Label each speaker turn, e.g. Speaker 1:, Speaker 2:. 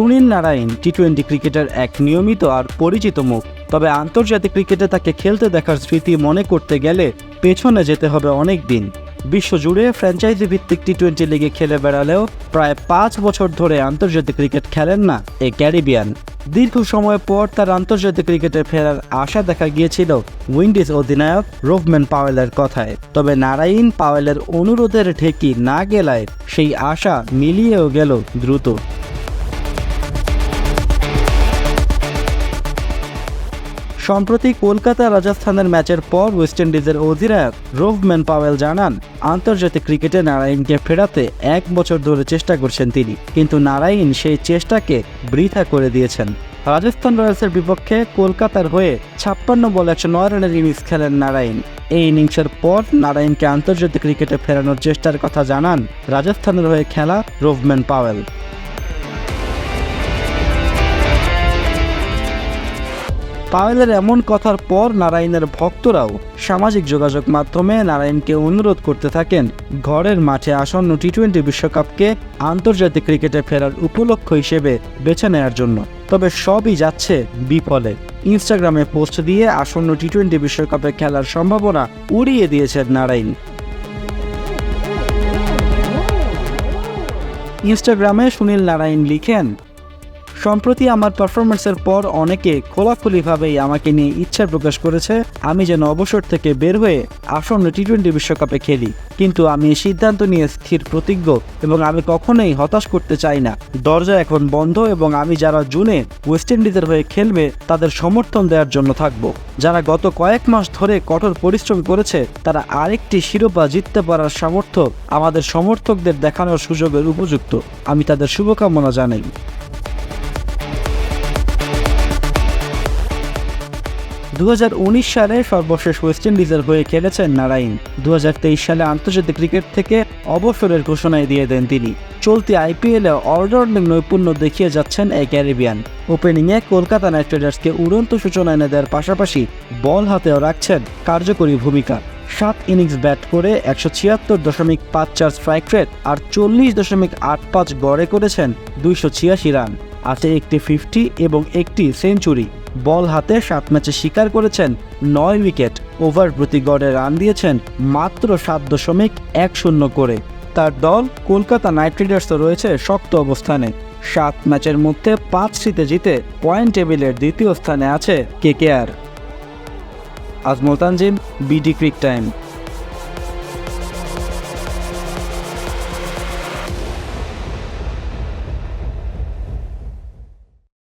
Speaker 1: Sunil Narayan T twenty ক্রিকেটের এক নিয়মিত আর পরিচিত মুখ। তবে আন্তর্জাতিক ক্রিকেটে তাকে খেলতে দেখার স্মৃতি মনে করতে গেলে পেছনে যেতে হবে অনেক দিন। বিশ্বজুড়ে ফ্র্যাঞ্চাইজি ভিত্তিক টি টোয়েন্টি লিগে খেলে বেড়ালেও প্রায় পাঁচ বছর ধরে আন্তর্জাতিক ক্রিকেট খেলেন না এ ক্যারিবিয়ান। দীর্ঘ সময় পর তার আন্তর্জাতিক ক্রিকেটে ফেরার আশা দেখা গিয়েছিল উইন্ডিজ অধিনায়ক রোভম্যান পাওয়েলের কথায়। তবে নারায়ণ পাওয়েলের অনুরোধের ঠেকি না গেলায় সেই আশা মিলিয়েও গেল দ্রুত। সম্প্রতি কলকাতা রাজস্থানের ম্যাচের পর ওয়েস্ট ইন্ডিজের অধিনায়ক রোভম্যান পাওয়েল জানান, আন্তর্জাতিক ক্রিকেটে নারায়ণকে ফেরাতে এক বছর ধরে চেষ্টা করছেন তিনি, কিন্তু নারায়ণ সেই চেষ্টাকে বৃথা করে দিয়েছেন। রাজস্থান রয়্যালসের বিপক্ষে কলকাতার হয়ে ছাপ্পান্ন বল একশো নয় রানের ইনিংস খেলেন নারায়ণ। এই ইনিংসের পর নারায়ণকে আন্তর্জাতিক ক্রিকেটে ফেরানোর চেষ্টার কথা জানান রাজস্থানের হয়ে খেলা রোভম্যান পাওয়েল পাওয়েলের এমন কথার পর নারায়ণের ভক্তরাও সামাজিক যোগাযোগ মাধ্যমে নারায়ণকে অনুরোধ করতে থাকেন। ঘরের মাঠে আসন্ন টি টোয়েন্টি বিশ্বকাপকে আন্তর্জাতিক ক্রিকেটে ফেরার উপলক্ষ হিসেবে বেছে নেওয়ার জন্য। তবে সবই যাচ্ছে বিফলে। ইনস্টাগ্রামে পোস্ট দিয়ে আসন্ন টি টোয়েন্টি বিশ্বকাপে খেলার সম্ভাবনা উড়িয়ে দিয়েছেন নারায়ণ। ইনস্টাগ্রামে সুনীল নারায়ণ লিখেন সম্প্রতি আমার পারফরমেন্সের পর অনেকে খোলাখুলিভাবেই আমাকে নিয়ে ইচ্ছা প্রকাশ করেছে, আমি যেন অবসর থেকে বের হয়ে আসন্ন টি টোয়েন্টি বিশ্বকাপে খেলি। কিন্তু আমি এই সিদ্ধান্ত নিয়ে স্থির প্রতিজ্ঞ এবং আমি কখনোই হতাশ করতে চাই না। দরজা এখন বন্ধ এবং আমি যারা জুনে ওয়েস্ট ইন্ডিজের হয়ে খেলবে, তাদের সমর্থন দেওয়ার জন্য থাকব। যারা গত কয়েক মাস ধরে কঠোর পরিশ্রম করেছে, তারা আরেকটি শিরোপা জিততে পারার সামর্থ্য আমাদের সমর্থকদের দেখানোর সুযোগের উপযুক্ত। আমি তাদের শুভকামনা জানাই। দু হাজার উনিশ সালে সর্বশেষ ওয়েস্ট ইন্ডিজের হয়ে খেলেছেন নারায়ণ দু হাজার তেইশ সালে আন্তর্জাতিক ক্রিকেট থেকে অবসরের ঘোষণায় দিয়ে দেন তিনি। চলতি আইপিএলে অলরাউন্ডিং নৈপুণ্য দেখিয়ে যাচ্ছেন এই ক্যারিবিয়ান। ওপেনিংয়ে কলকাতা নাইট রাইডার্সকে উড়ন্ত সূচনা এনে দেওয়ার পাশাপাশি বল হাতেও রাখছেন কার্যকরী ভূমিকা। সাত ইনিংস ব্যাট করে একশো ছিয়াত্তর দশমিক পাঁচ চার স্ট্রাইক রেট আর চল্লিশ দশমিক আট পাঁচ গড়ে করেছেন দুইশো ছিয়াশি রান। আছে একটি ফিফটি এবং একটি সেঞ্চুরি বল হাতে সাত ম্যাচে শিকার করেছেন, নয় উইকেট, ওভার প্রতি গড়ে রান দিয়েছেন মাত্র সাত দশমিক এক শূন্য করে। তার দল কলকাতা নাইট রাইডার্সও রয়েছে শক্ত অবস্থানে। সাত ম্যাচের মধ্যে পাঁচটিতে জিতে পয়েন্ট টেবিলের দ্বিতীয় স্থানে আছে KKR Ajmal Tanzim BD cric time.